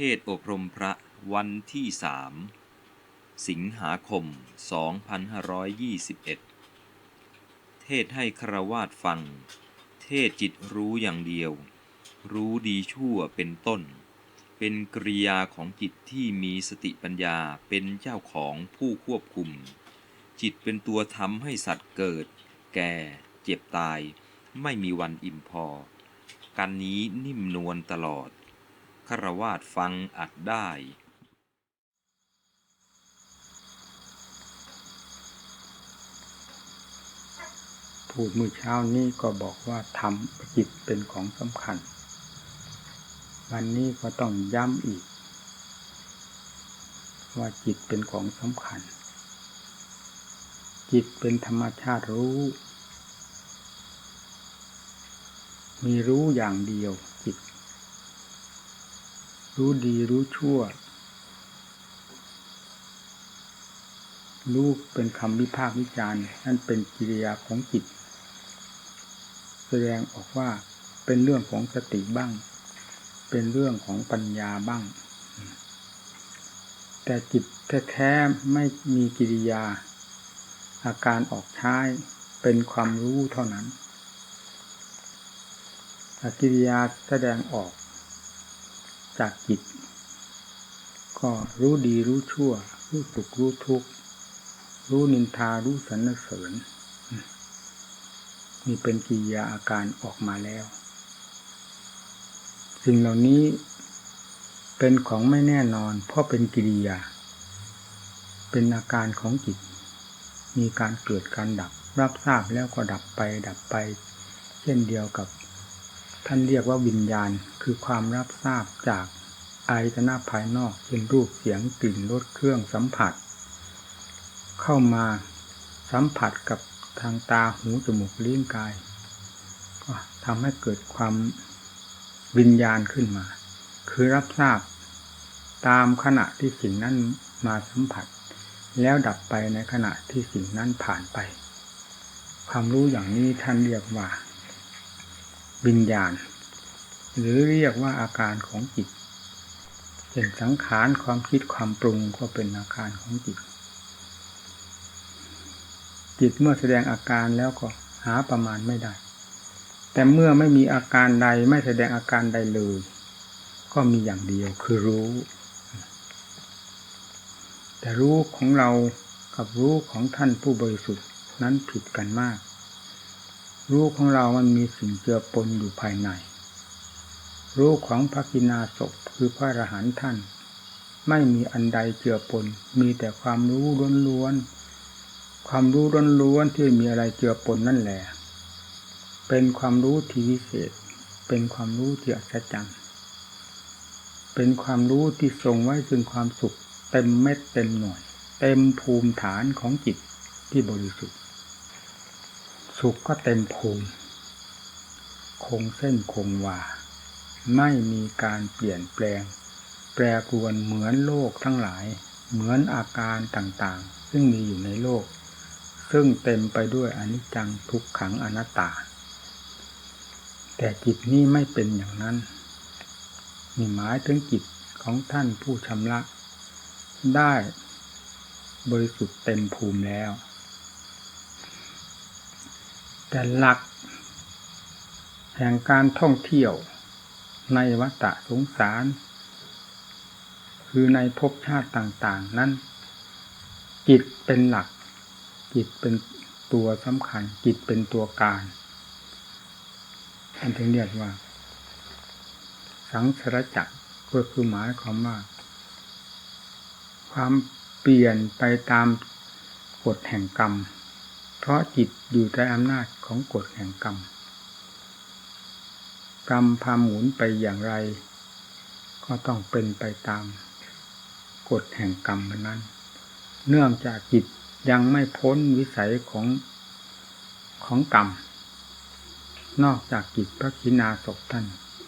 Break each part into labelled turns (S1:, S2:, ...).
S1: เทศอบรมพระวันที่สามสิงหาคม 2521 เทศให้ครวาดฟัง เทศจิตรู้อย่างเดียว รู้ดีชั่วเป็นต้น เป็นกริยาของจิตที่มีสติปัญญาเป็นเจ้าของผู้ควบคุม จิตเป็นตัวทำให้สัตว์เกิด แก่ เจ็บตาย ไม่มีวันอิ่มพอการนี้นิ่มนวลตลอด คาวาสฟังอัดได้
S2: พูดเมื่อเช้านี้ก็บอกว่าทำจิตเป็นของสำคัญ วันนี้ก็ต้องย้ำอีก ว่าจิตเป็นของสำคัญ จิตเป็นธรรมชาติรู้ มีรู้อย่างเดียวจิต รู้ดีรู้ชั่ว รู้เป็นคำวิพากษ์วิจารณ์นั่นเป็นกิริยาของจิต แสดงออกว่าเป็นเรื่องของสติบ้าง เป็นเรื่องของปัญญาบ้าง แต่จิตแท้ๆไม่มีกิริยา อาการออกใช้เป็นความรู้เท่านั้นอากิริยาแสดงออก จากจิต ก็รู้ดีรู้ชั่ว รู้สุขรู้ทุกข์รู้นินทารู้สรรเสริญนี่เป็นกิริยาอาการออกมาแล้ว สิ่งเหล่านี้เป็นของไม่แน่นอน เพราะเป็นกิริยา เป็นอาการของจิต มีการเกิดการดับ รับทราบแล้วก็ดับไปดับไป เช่นเดียวกับ ท่านเรียกว่าวิญญาณคือความรับทราบจากอายตนะภายนอกเช่นรูปเสียงกลิ่นรสเครื่องสัมผัส เข้ามาสัมผัสกับทางตาหูจมูกลิ้นกายก็ทำให้เกิดความวิญญาณขึ้นมา คือรับทราบตามขณะที่สิ่งนั้นมาสัมผัส แล้วดับไปในขณะที่สิ่งนั้นผ่านไป ความรู้อย่างนี้ท่านเรียกว่า วิญญาณ หรือเรียกว่าอาการของจิตเช่นสังขารความคิดความปรุงก็เป็นอาการของจิต จิตเมื่อแสดงอาการแล้วก็หาประมาณไม่ได้ แต่เมื่อไม่มีอาการใดไม่แสดงอาการใดเลย ก็มีอย่างเดียวคือรู้ แต่รู้ของเรากับรู้ของท่านผู้บริสุทธิ์นั้นผิดกันมาก รู้ของเรามันมีสิ่งเจือปนอยู่ภายใน รู้ของพระกินาศพคือพระอรหันต์ท่าน ไม่มีอันใดเจือปน มีแต่ความรู้ล้วนๆความรู้ล้วนๆที่มีอะไรเจือปนนั่นแหละ เป็นความรู้ที่วิเศษ เป็นความรู้ที่อัศจรรย์ เป็นความรู้ที่ทรงไว้ซึ่งความสุข เต็มเม็ดเต็มหน่วย เต็มภูมิฐานของจิตที่บริสุทธิ์ สุขก็เต็มภูมิ คงเส้นคงวา ไม่มีการเปลี่ยนแปลง แปรปรวนเหมือนโลกทั้งหลาย เหมือนอาการต่างๆ ซึ่งมีอยู่ในโลก ซึ่งเต็มไปด้วยอนิจจังทุกขังอนัตตา แต่จิตนี้ไม่เป็นอย่างนั้นนี่หมายถึงจิตของท่านผู้ชำระ ได้บริสุทธิ์เต็มภูมิแล้ว แต่หลัก แห่งการท่องเที่ยวในวัฏสงสาร คือในภพชาติต่าง ๆ นั้น จิตเป็นหลัก จิตเป็นตัวสำคัญ จิตเป็นตัวการอันถึงเรียกว่า สังสารจักรก็คือหมายความว่า ความเปลี่ยนไปตามกฎแห่งกรรม เพราะจิตอยู่ใต้อำนาจ ของกฎแห่งกรรม กรรมพาหมุนไปอย่างไร ก็ต้องเป็นไปตามกฎแห่งกรรมนั้น เนื่องจากจิตยังไม่พ้นวิสัยของของกรรม นอกจากจิตพระคินาศพท่าน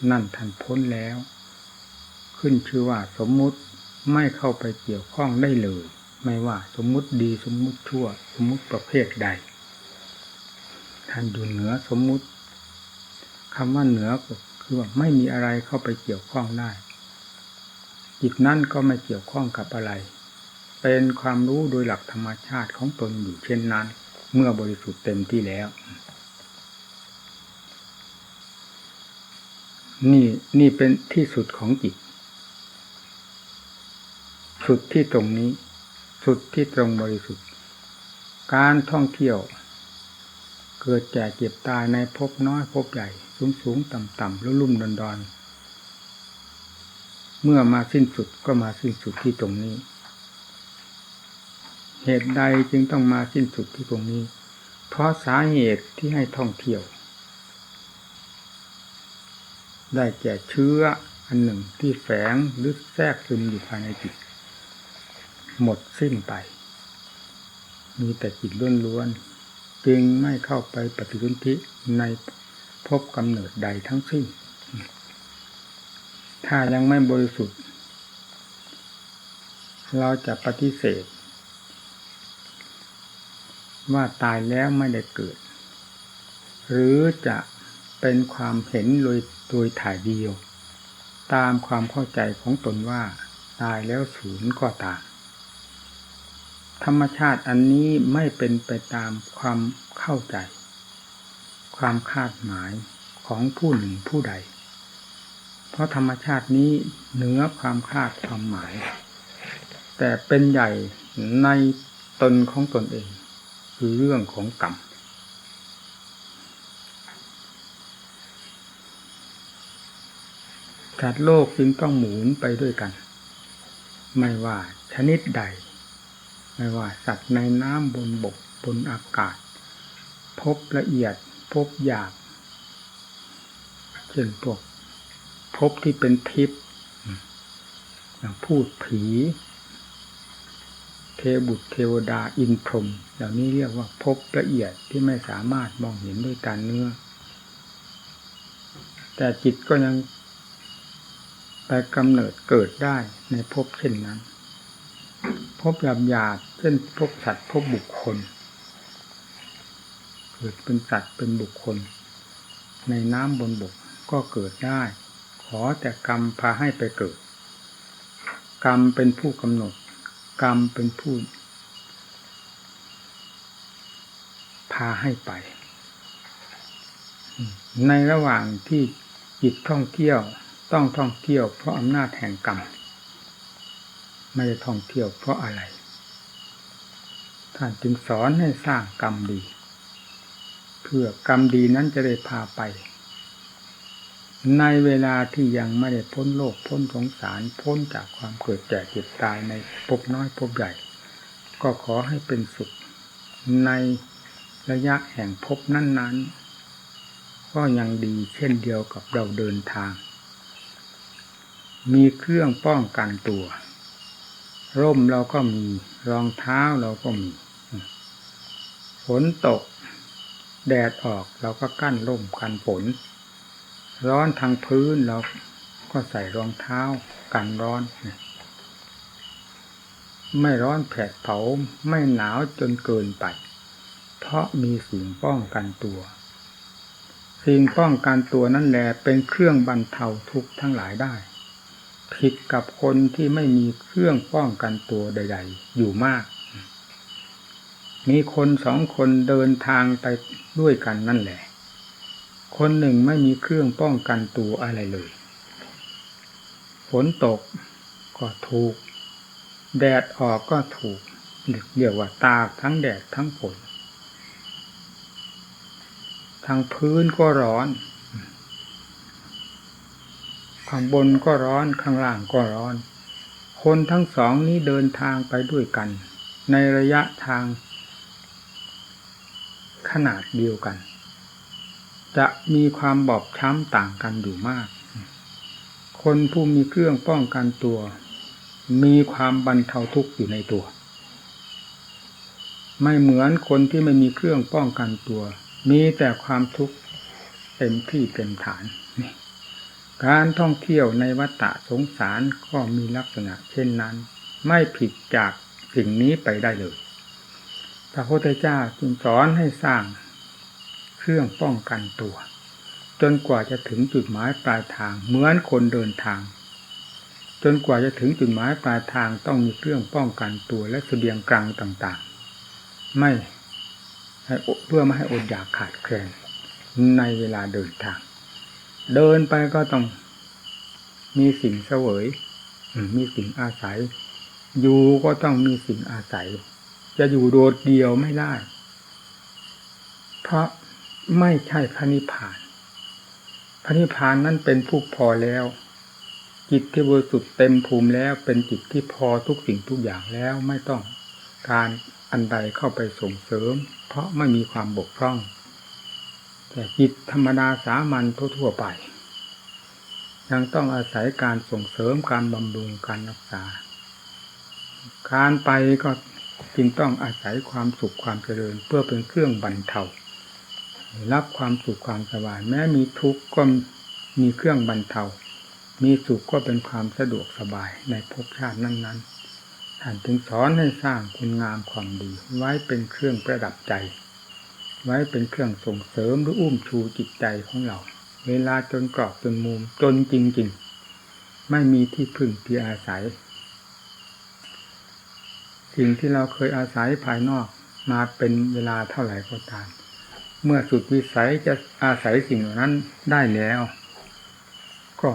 S2: นั่นท่านพ้นแล้ว ขึ้นชื่อว่าสมมุติไม่เข้าไปเกี่ยวข้องได้เลย ไม่ว่าสมมุติดีสมมุติชั่ว สมมุติประเภทใด ท่านอยู่เหนือสมมุติคำว่าเหนือก็คือว่าไม่มีอะไรเข้าไปเกี่ยวข้องได้ จิตนั่นก็ไม่เกี่ยวข้องกับอะไร เป็นความรู้โดยหลักธรรมชาติของตนอยู่เช่นนั้น เมื่อบริสุทธิ์เต็มที่แล้ว นี่นี่เป็นที่สุดของจิต สุดที่ตรงนี้ สุดที่ตรงบริสุทธิ์ การท่องเที่ยว เกิดแก่เจ็บตายในภพน้อยภพใหญ่ สูงสูงต่ำต่ำลุ่มลุ่มดอนดอนเมื่อมาสิ้นสุดก็มาสิ้นสุดที่ตรงนี้ เหตุใดจึงต้องมาสิ้นสุดที่ตรงนี้ เพราะสาเหตุที่ให้ท่องเที่ยว ได้แก่เชื้ออันหนึ่งที่แฝงหรือแทรกซึมอยู่ภายในจิต หมดสิ้นไป มีแต่จิตล้วนๆ จึงไม่เข้าไปปฏิรุนทิในภพกำเนิดใดทั้งสิ้น ถ้ายังไม่บริสุทธิ์ เราจะปฏิเสธ ว่าตายแล้วไม่ได้เกิด หรือจะเป็นความเห็นโดยโดยถ่ายเดียว ตามความเข้าใจของตนว่า ตายแล้วศูนย์ก็ตาม ธรรมชาติอันนี้ไม่เป็นไปตามความเข้าใจ ความคาดหมายของผู้หนึ่งผู้ใด เพราะธรรมชาตินี้เหนือความคาดความหมาย แต่เป็นใหญ่ในตนของตนเอง คือเรื่องของกรรมจัดโลกจึงต้องหมุนไปด้วยกัน ไม่ว่าชนิดใด ไม่ว่าสัตว์ในน้ำบนบกบนอากาศ พบละเอียดพบหยาบเช่นพวกพบที่เป็นทิพย์อย่างพูดผี เทบุตรเทวดาอินพรมเหล่านี้เรียกว่าพบละเอียดที่ไม่สามารถมองเห็นด้วยการเนื้อ แต่จิตก็ยังไปกำเนิดเกิดได้ในภพเช่นนั้น พบหยาบหยาเช่นพบสัตว์พบบุคคล เกิดเป็นสัตว์เป็นบุคคล ในน้ำบนบกก็เกิดได้ ขอแต่กรรมพาให้ไปเกิด กรรมเป็นผู้กำหนด กรรมเป็นผู้ พาให้ไป ในระหว่างที่จิตท่องเที่ยวต้องท่องเที่ยวเพราะอำนาจแห่งกรรม ไม่ได้ท่องเที่ยวเพราะอะไร ท่านจึงสอนให้สร้างกรรมดี เพื่อกรรมดีนั้นจะได้พาไป ในเวลาที่ยังไม่ได้พ้นโลกพ้นสงสารพ้นจากความเกิดแก่เจ็บตายในภพน้อยภพใหญ่ ก็ขอให้เป็นสุขในระยะแห่งภพนั้น ๆ ก็ยังดีเช่นเดียวกับเราเดินทาง มีเครื่องป้องกันตัว ร่มเราก็มีรองเท้าเราก็มีฝนตก แดดออกเราก็กั้นร่มกันฝน ร้อนทางพื้นเราก็ใส่รองเท้ากันร้อน ไม่ร้อนแผดเผาไม่หนาวจนเกินไป เพราะมีสิ่งป้องกันตัว สิ่งป้องกันตัวนั่นแหละเป็นเครื่องบรรเทาทุกข์ทั้งหลายได้ ผิดกับคนที่ไม่มีเครื่องป้องกันตัวใด ๆ อยู่มาก มีคนสองคนเดินทางไปด้วยกันนั่นแหละ คนหนึ่งไม่มีเครื่องป้องกันตัวอะไรเลย ฝนตกก็ถูก แดดออกก็ถูกเรียกว่าตากทั้งแดดทั้งฝนทางพื้นก็ร้อน ข้างบนก็ร้อนข้างล่างก็ร้อน คนทั้งสองนี้เดินทางไปด้วยกัน ในระยะทาง ขนาดเดียวกัน จะมีความบอบช้ำต่างกันอยู่มาก คนผู้มีเครื่องป้องกันตัว มีความบรรเทาทุกข์อยู่ในตัว ไม่เหมือนคนที่ไม่มีเครื่องป้องกันตัว มีแต่ความทุกข์เต็มที่เต็มฐานนี่ การท่องเที่ยวในวัฏฏะสงสารก็มีลักษณะ เช่นนั้น ไม่ผิดจากสิ่งนี้ไปได้เลย พระพุทธเจ้าจึงสอนให้สร้างเครื่องป้องกันตัว จนกว่าจะถึงจุดหมายปลายทางเหมือนคนเดินทาง จนกว่าจะถึงจุดหมายปลายทางต้องมีเครื่องป้องกันตัวและเสบียงกลางต่างๆ ไม่เพื่อไม่ให้อดอยากขาดแคลนในเวลาเดินทาง เดินไปก็ต้อง มีสิ่งเสวยมมีสิ่งอาศัย อยู่ก็ต้องมีสิ่งอาศัย จะอยู่โดดเดียวไม่ได้ เพราะไม่ใช่พระนิพพาน พระนิพพานนั้นเป็นผู้พอแล้ว จิตที่บริสุทธิ์เต็มภูมิแล้วเป็นจิตที่พอทุกสิ่งทุกอย่างแล้วไม่ต้องการอันใดเข้าไปส่งเสริม เพราะไม่มีความบกพร่อง แต่จิตธรรมดาสามัญทั่วๆไป ยังต้องอาศัยการส่งเสริมการบำรุงการรักษา การไปก็จึงต้องอาศัยความสุขความเจริญ เพื่อเป็นเครื่องบรรเทารับความสุขความสบายแม้มีทุกข์ก็มีเครื่องบรรเทา มีสุขก็เป็นความสะดวกสบายในภพชาตินั้นๆท่านจึงสอนให้สร้างคุณงามความดีไว้เป็นเครื่องประดับใจ ไว้เป็นเครื่องส่งเสริมหรืออุ้มชูจิตใจของเรา เวลาจนกรอบจนมุมจนจริงๆ ไม่มีที่พึ่งที่อาศัย สิ่งที่เราเคยอาศัยภายนอกมาเป็นเวลาเท่าไหร่ก็ตาม เมื่อสุดวิสัยจะอาศัยสิ่งเหล่านั้นได้แล้วก็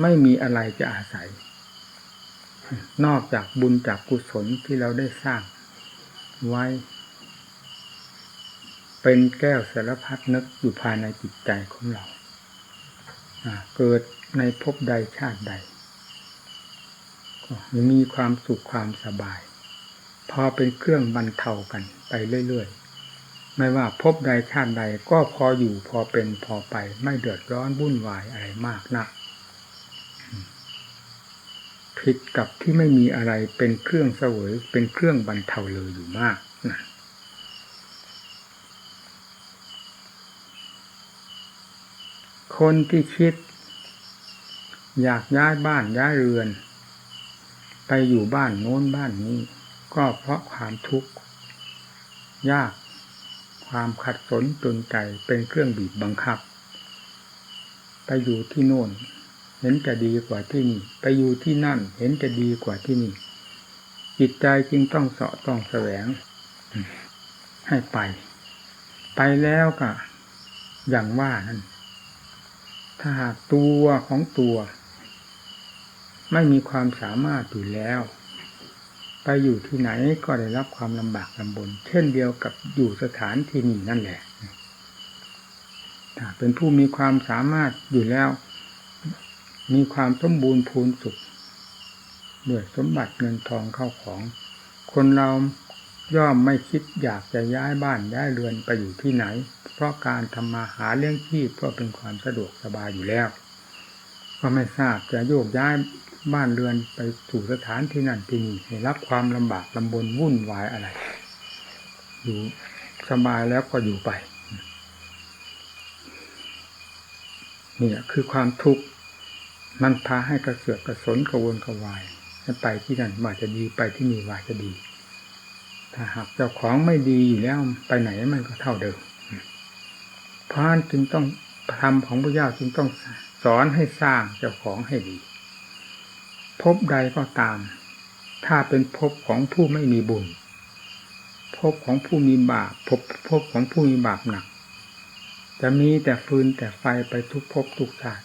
S2: ไม่มีอะไรจะอาศัย นอกจากบุญจากกุศลที่เราได้สร้างไว้ เป็นแก้วสารพัดนึกอยู่ภายในจิตใจของเราเกิดในภพใดชาติใด ก็มีความสุขความสบาย พอเป็นเครื่องบรรเทากันไปเรื่อยๆ ไม่ว่าภพใดชาติใดก็พออยู่พอเป็นพอไป ไม่เดือดร้อนวุ่นวายอะไรมากนักผิดกับที่ไม่มีอะไรเป็นเครื่องเสวยเป็นเครื่องบรรเทาเลยอยู่มากนะ คนที่คิด อยากย้ายบ้านย้ายเรือน ไปอยู่บ้านโน้นบ้านนี้ ก็เพราะความทุกข์ยากความขัดสนจนใจเป็นเครื่องบีบบังคับ ไปอยู่ที่โน่น เห็นจะดีกว่าที่นี่ ไปอยู่ที่นั่น เห็นจะดีกว่าที่นี่ จิตใจจึงต้องเสาะต้องแสวง ให้ไป ไปแล้วก็อย่างว่านั่น ถ้าหากตัวของตัว ไม่มีความสามารถอยู่แล้ว ไปอยู่ที่ไหนก็ได้รับความลำบากลำบน เช่นเดียวกับอยู่สถานที่นี้นั่นแหละถ้าเป็นผู้มีความสามารถอยู่แล้ว มีความสมบูรณ์พูนสุขด้วยสมบัติเงินทองเข้าของ คนเราย่อมไม่คิดอยากจะย้ายบ้านย้ายเรือนไปอยู่ที่ไหน ราะการทำมาหาเลี้ยงชีพก็เป็นความสะดวกสบายอยู่แล้ว ก็ไม่ทราบจะโยกย้ายบ้านเรือนไปสู่สถานที่นั่นที่นี่ให้รับความลำบากลำบนวุ่นวายอะไร อยู่สบายแล้วก็อยู่ไปนี่คือความทุกข์มันพาให้กระเสือกกระสนกระวนกระวายไปที่นั่นว่าจะดีไปที่นี่ว่าจะดี ถ้าหากเจ้าของไม่ดีอยู่แล้วไปไหนมันก็เท่าเดิม เพราะนั้นจึงต้องธรรมของพระเจ้าจึงต้องสอนให้สร้างเจ้าของให้ดี พบใดก็ตาม ถ้าเป็นพบของผู้ไม่มีบุญ พบของผู้มีบาปพบพบของผู้มีบาปหนัก จะมีแต่ฟืนแต่ไฟไปทุกภพทุกชาติ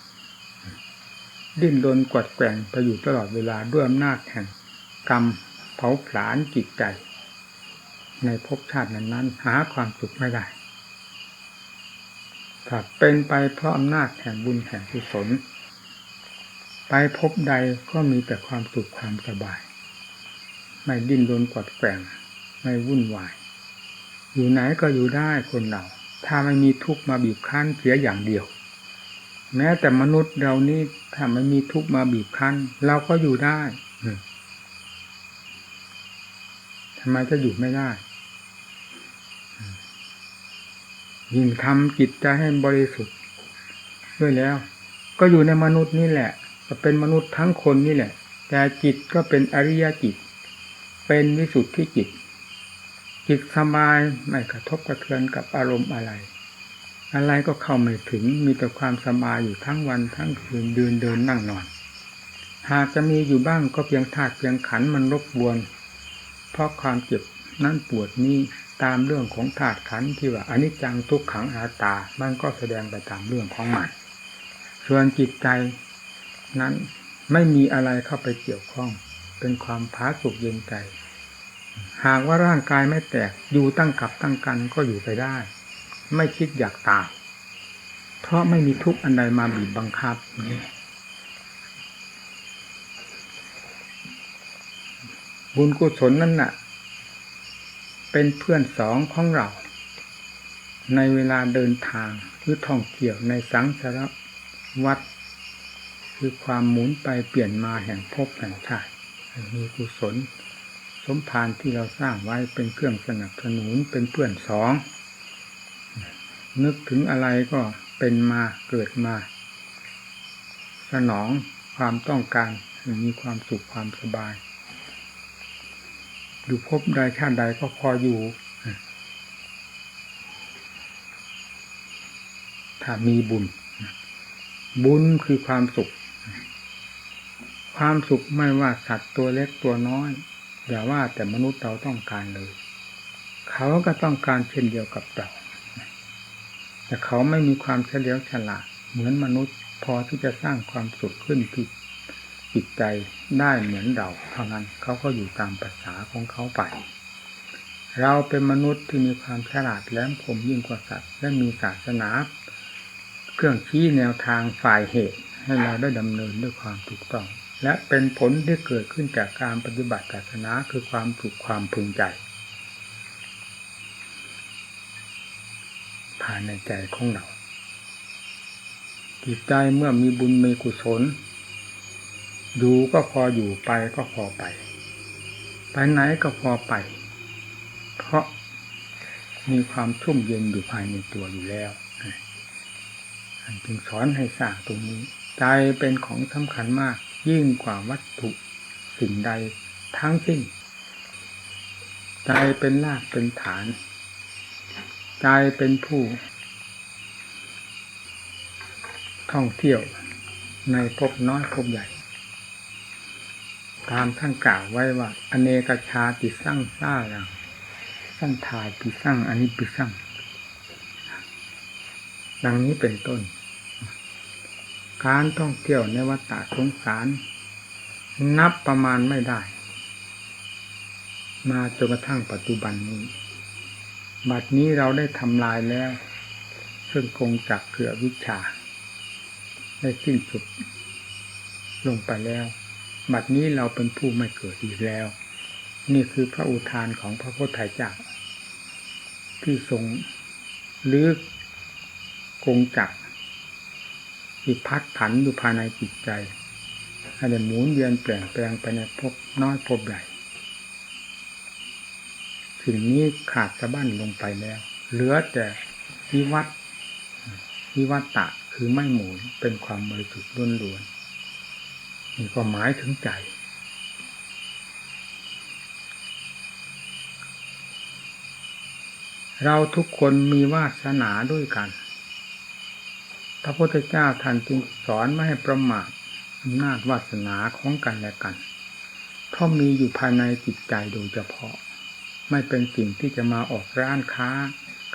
S2: ดิ้นรนกวัดแกงไปอยู่ตลอดเวลาด้วยอำนาจแห่งกรรมเผาผลาญจิตใจ ในภพชาตินั้นๆหาความสุขไม่ได้ เป็นไปเพราะอำนาจแห่งบุญแห่งกุศล ไปพบใดก็มีแต่ความสุขความสบาย ไม่ดิ้นรนกวัดแกว่งไม่วุ่นวาย อยู่ไหนก็อยู่ได้คนเรา ถ้าไม่มีทุกข์มาบีบคั้นเสียอย่างเดียว แม้แต่มนุษย์เรานี่ถ้าไม่มีทุกข์มาบีบคั้น เราก็อยู่ได้ทำไมจะอยู่ไม่ได้ ยิ่งทำจิตใจให้บริสุทธิ์ด้วยแล้ว ก็อยู่ในมนุษย์นี่แหละก็เป็นมนุษย์ทั้งคนนี่แหละ แต่จิตก็เป็นอริยจิต เป็นวิสุทธิจิต จิตสบายไม่กระทบกระเทือนกับอารมณ์อะไร อะไรก็เข้าไม่ถึงมีแต่ความสบายอยู่ทั้งวันทั้งคืนเดินเดินนั่งนอน หากจะมีอยู่บ้างก็เพียงธาตุเพียงขันมันรบกวน เพราะความเจ็บนั้นปวดนี้ ตามเรื่องของธาตุขันธ์ที่ว่าอนิจจังทุกขังอนัตา มันก็แสดงไปตามเรื่องของมันส่วนจิตใจนั้นไม่มีอะไรเข้าไปเกี่ยวข้อง เป็นความผาสุกเย็นใจ หากว่าร่างกายไม่แตกอยู่ตั้งกับตั้งกันก็อยู่ไปได้ ไม่คิดอยากตายเพราะไม่มีทุกข์อันใดมาบีบบังคับนี่บุญกุศลนั่นน่ะ เป็นเพื่อนสองของเรา ในเวลาเดินทางหรือท่องเที่ยวในสังสารวัฏคือความหมุนไปเปลี่ยนมาแห่งภพแห่งชาติมีกุศล สมภารที่เราสร้างไว้เป็นเครื่องสนับสนุนเป็นเพื่อนสอง นึกถึงอะไรก็เป็นมาเกิดมา สนองความต้องการมีความสุขความสบาย อยู่พบใดชาติใดก็พออยู่ ถ้ามีบุญ บุญคือความสุข ความสุขไม่ว่าสัตว์ตัวเล็กตัวน้อย อย่าว่าแต่มนุษย์เราต้องการเลย เขาก็ต้องการเช่นเดียวกับเราแต่เขาไม่มีความเฉลียวฉลาดเหมือนมนุษย์พอที่จะสร้างความสุขขึ้นที่ จิตใจได้เหมือนเราเท่านั้นเขาก็อยู่ตามภาษาของเขาไป เราเป็นมนุษย์ที่มีความฉลาดแหลมคมยิ่งกว่าสัตว์ และมีศาสนา เครื่องชี้แนวทางฝ่ายเหตุ ให้เราได้ดำเนินด้วยความถูกต้อง และเป็นผลที่เกิดขึ้นจากการปฏิบัติศาสนาคือความสุขความพึงใจภายในใจของเราจิตใจเมื่อมีบุญมีกุศล อยู่ก็พออยู่ไปก็พอไป ไปไหนก็พอไป เพราะมีความชุ่มเย็นอยู่ภายในตัวอยู่แล้วจึงสอนให้สร้างตรงนี้ ใจเป็นของสำคัญมาก ยิ่งกว่าวัตถุสิ่งใดทั้งสิ้น ใจเป็นรากเป็นฐาน ใจเป็นผู้ ท่องเที่ยวในภพน้อยภพใหญ่ ตามท่านกล่าวไว้ว่า อเนกชาติสร้างสร้างอย่างสร้างทายปิสร้างอันนี้ปิสร้างดังนี้เป็นต้น การท่องเที่ยวในวัฏฏะสงสาร นับประมาณไม่ได้ มาจนกระทั่งปัจจุบันนี้ บัดนี้เราได้ทำลายแล้ว ซึ่งคงจักเกือวิชา ได้สิ้นสุดลงไปแล้ว บัดนี้เราเป็นผู้ไม่เกิดอีกแล้ว นี่คือพระอุทานของพระพุทธเจ้าที่ทรงลึกคงจักที่พัดผันอยู่ภายในจิตใจให้ได้หมุนเวียนเปลี่ยนแปลงไปในภพน้อยภพใหญ่สิ่งนี้ขาดสะบั้นลงไปแล้ว เหลือแต่วิวัตวิวัตตะคือไม่หมุนเป็นความบริสุทธิ์ล้วนๆ นี่ก็หมายถึงใจ เราทุกคนมีวาสนาด้วยกัน พระพุทธเจ้าท่านจึงสอนไม่ให้ประมาทอำนาจวาสนาของกันและกัน เพราะมีอยู่ภายในจิตใจโดยเฉพาะ ไม่เป็นสิ่งที่จะมาออกร้านค้า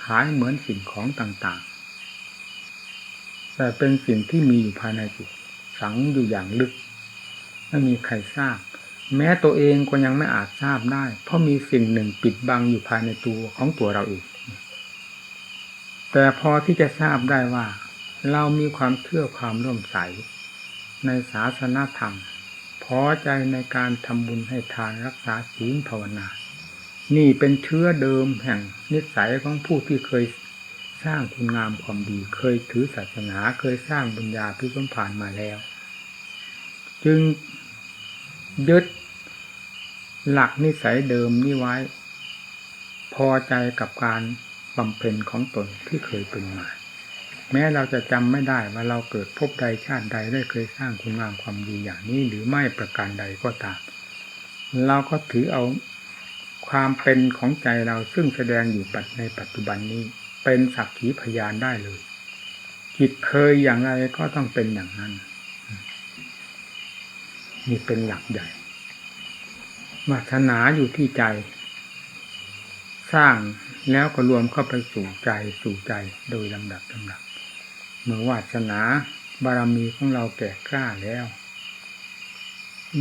S2: ขายเหมือนสิ่งของต่างๆ แต่เป็นสิ่งที่มีอยู่ภายในจิตฝังอยู่อย่างลึก ไม่มีใครทราบ แม้ตัวเองก็ยังไม่อาจทราบได้ เพราะมีสิ่งหนึ่งปิดบังอยู่ภายในตัวของตัวเราเองแต่พอที่จะทราบได้ว่า เรามีความเชื่อความร่วมใส ในศาสนาธรรมพอใจในการทำบุญให้ทานรักษาศีลภาวนา นี่เป็นเชื้อเดิมแห่งนิสัยของผู้ที่เคยสร้างคุณงามความดี เคยถือศาสนาเคยสร้างบุญญาพิสมผ่านมาแล้ว จึง ยึด หลักนิสัยเดิมนี้ไว้ พอใจกับการบำเพ็ญของตนที่เคยเป็นมา แม้เราจะจำไม่ได้ว่าเราเกิดพบใดชาติใดได้เคยสร้างคุณงามความดีอย่างนี้หรือไม่ประการใดก็ตาม เราก็ถือเอาความเป็นของใจเราซึ่งแสดงอยู่ปัจในปัจจุบันนี้ เป็นสักขีพยานได้เลยจิตเคยอย่างไรก็ต้องเป็นอย่างนั้น นี่เป็นหลักใหญ่วาสนาอยู่ที่ใจ สร้างแล้วก็รวมเข้าไปสู่ใจสู่ใจโดยลำดับลำดับเมื่อวาสนาบารมีของเราแก่กล้าแล้ว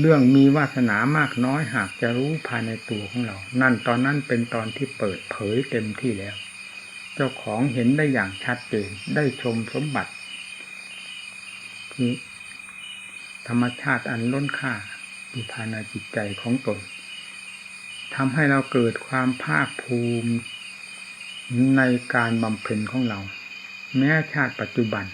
S2: เรื่องมีวาสนามากน้อยหากจะรู้ภายในตัวของเรา นั่นตอนนั้นเป็นตอนที่เปิดเผยเต็มที่แล้ว เจ้าของเห็นได้อย่างชัดเจนได้ชมสมบัติคือ ธรรมชาติอันล้นค่าอยู่ภายในจิตใจของตนทำให้เราเกิดความภาคภูมิในการบำเพ็ญของเรา แม้ชาติปัจจุบัน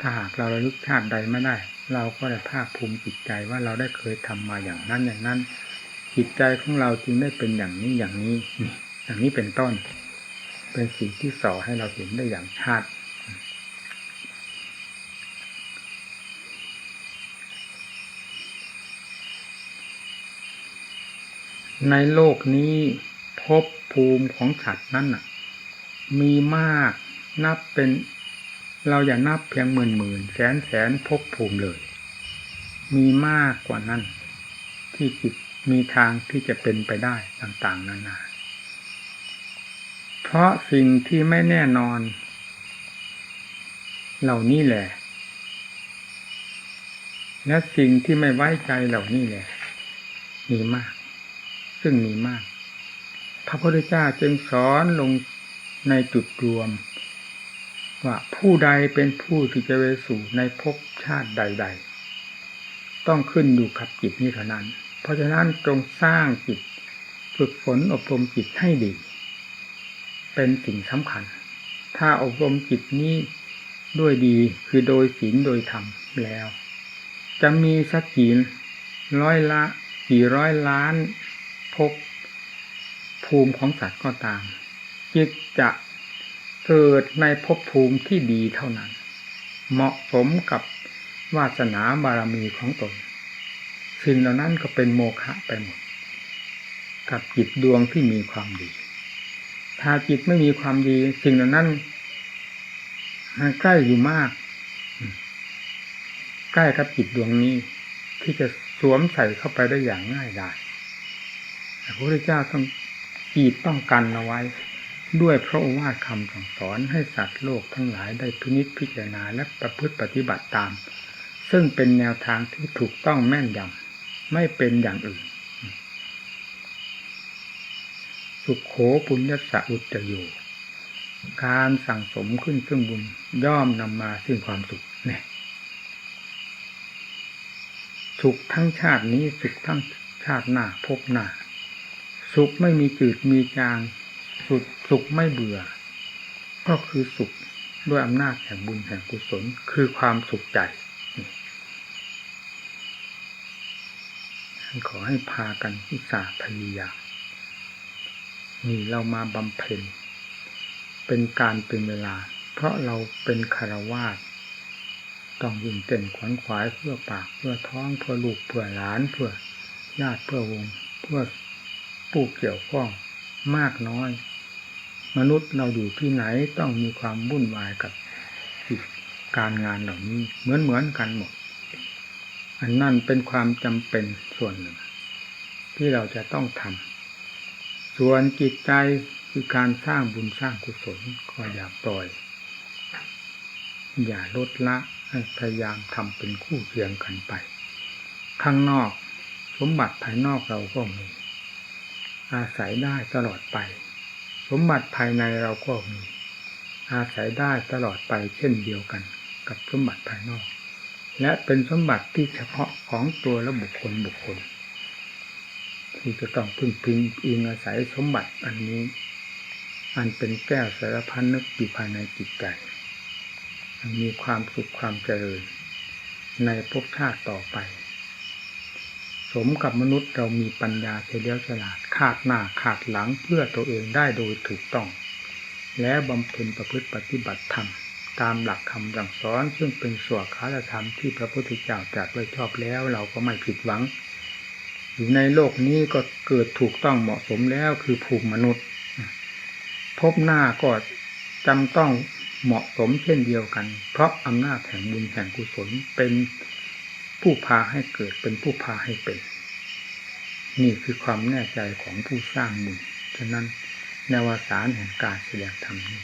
S2: ถ้าหากเราระลึกชาติใดไม่ได้ เราก็ได้ภาคภูมิจิตใจว่าเราได้เคยทำมาอย่างนั้นอย่างนั้น จิตใจของเราจึงได้เป็นอย่างนี้อย่างนี้อย่างนี้เป็นต้น เป็นสิ่งที่สอให้เราเห็นได้อย่างชัด ในโลกนี้ภพภูมิของสัตว์นั้นน่ะ มีมากนับเป็น เราอย่านับเพียงหมื่นหมื่นแสนแสนภพภูมิเลย มีมากกว่านั้น ที่จิตมีทางที่จะเป็นไปได้ต่าง ๆ นานา เพราะสิ่งที่ไม่แน่นอน เหล่านี้แหละ และสิ่งที่ไม่ไว้ใจเหล่านี้แหละ มีมาก ซึ่งมีมาก พระพุทธเจ้าจึงสอนลงในจุดรวม ว่าผู้ใดเป็นผู้ที่จะไปสู่ในภพชาติใด ๆ ต้องขึ้นอยู่กับจิตนี้เท่านั้น เพราะฉะนั้นจงสร้างจิตฝึกฝนอบรมจิตให้ดี เป็นสิ่งสำคัญ ถ้าอบรมจิตนี้ด้วยดีคือโดยศีลโดยธรรมแล้ว จะมีสักกี่ร้อยละกี่ร้อยล้าน ภพภูมิของสัตว์ก็ตาม จิตจะเกิดในภพภูมิที่ดีเท่านั้น เหมาะสมกับวาสนาบารมีของตนสิ่งเหล่านั้นก็เป็นโมฆะไปหมด กับจิตดวงที่มีความดี ถ้าจิตไม่มีความดี สิ่งเหล่านั้นมันใกล้อยู่มาก ใกล้กับจิตดวงนี้ ที่จะสวมใส่เข้าไปได้อย่างง่ายดาย พระพุทธเจ้าต้องกีดป้องกันเอาไว้ ด้วยพระโอวาทคำสั่งสอนให้สัตว์โลกทั้งหลายได้พินิจพิจารณาและประพฤติปฏิบัติตาม ซึ่งเป็นแนวทางที่ถูกต้องแม่นยำไม่เป็นอย่างอื่น สุขโขปุญญสะอุตโยการสั่งสมขึ้นซึ่งบุญย่อมนำมาซึ่งความสุขเนี่ยสุขทั้งชาตินี้สุขทั้งชาติหน้าพบหน้า สุขไม่มีจืดมีจางสุขสุขไม่เบื่อ ก็คือสุขด้วยอำนาจแห่งบุญแห่งกุศลคือความสุขใจขอให้พากันอุตสาห์พยายามนี่เรามาบำเพ็ญเป็นการเป็นเวลา เพราะเราเป็นคารวาสต้องยิ่งเต้นขวนขวายเพื่อปากเพื่อท้องเพื่อลูกเพื่อหลานเพื่อญาติเพื่อวง เพื่อ ผู้เกี่ยวข้องมากน้อย มนุษย์เราอยู่ที่ไหนต้องมีความวุ่นวายกับกิจการงานเหล่านี้เหมือนเหมือนกันหมด อันนั่นเป็นความจำเป็นส่วนหนึ่ง ที่เราจะต้องทำส่วนจิตใจคือการสร้างบุญสร้างกุศลก็อย่าปล่อย อย่าลดละให้พยายามทำเป็นคู่เคียงกันไป ข้างนอก สมบัติภายนอกเราก็มี อาศัยได้ตลอดไป สมบัติภายในเราก็มี อาศัยได้ตลอดไปเช่นเดียวกัน กับสมบัติภายนอก และเป็นสมบัติที่เฉพาะของตัวและบุคคลบุคคล ที่จะต้องพึ่งพิงอิงอาศัยสมบัติอันนี้ อันเป็นแก้วสารพันนึกอยู่ภายในจิตใจมีความสุขความเจริญในภพชาติต่อไป สมกับมนุษย์เรามีปัญญาเฉลียวฉลาดขาดหน้าขาดหลังเพื่อตัวเองได้โดยถูกต้อง และบำเพ็ญประพฤติปฏิบัติธรรม ตามหลักคำสั่งสอน ซึ่งเป็นสวดคาธรรมที่พระพุทธเจ้าตรัสไว้ชอบแล้วเราก็ไม่ผิดหวัง อยู่ในโลกนี้ก็เกิดถูกต้องเหมาะสมแล้วคือภูมิมนุษย์ พบหน้าก็จำต้องเหมาะสมเช่นเดียวกัน เพราะอำนาจแห่งบุญแห่งกุศลเป็น ผู้พาให้เกิดเป็นผู้พาให้เป็น นี่คือความแน่ใจของผู้สร้างบุญฉะนั้นในวสารแห่งการแสดงธรรมนี้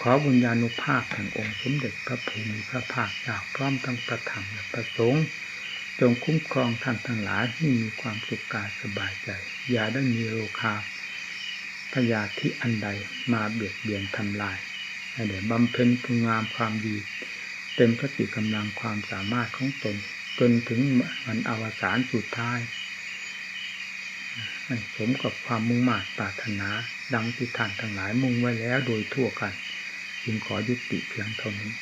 S2: ขอบุญญาณุภาพแห่งองค์สมเด็จพระภูมิพระภาคจ้าพร้อมทั้งประธรรมและประสงค์ จงคุ้มครองท่านทั้งหลายให้มีความสุขกายสบายใจ อย่าได้มีโรคาพยาธิอันใดมาเบียดเบียนทำลายให้ได้บำเพ็ญคุณงามความดี เต็มสติกำลังความสามารถของตน จนถึงมันอวสานสุดท้ายให้สมกับความมุ่งมา่ปรารถนาดังที่ท่านทั้งหลายมุ่งไว้แล้วโดยทั่วกัน จึงขอยุติเพียงเท่านี้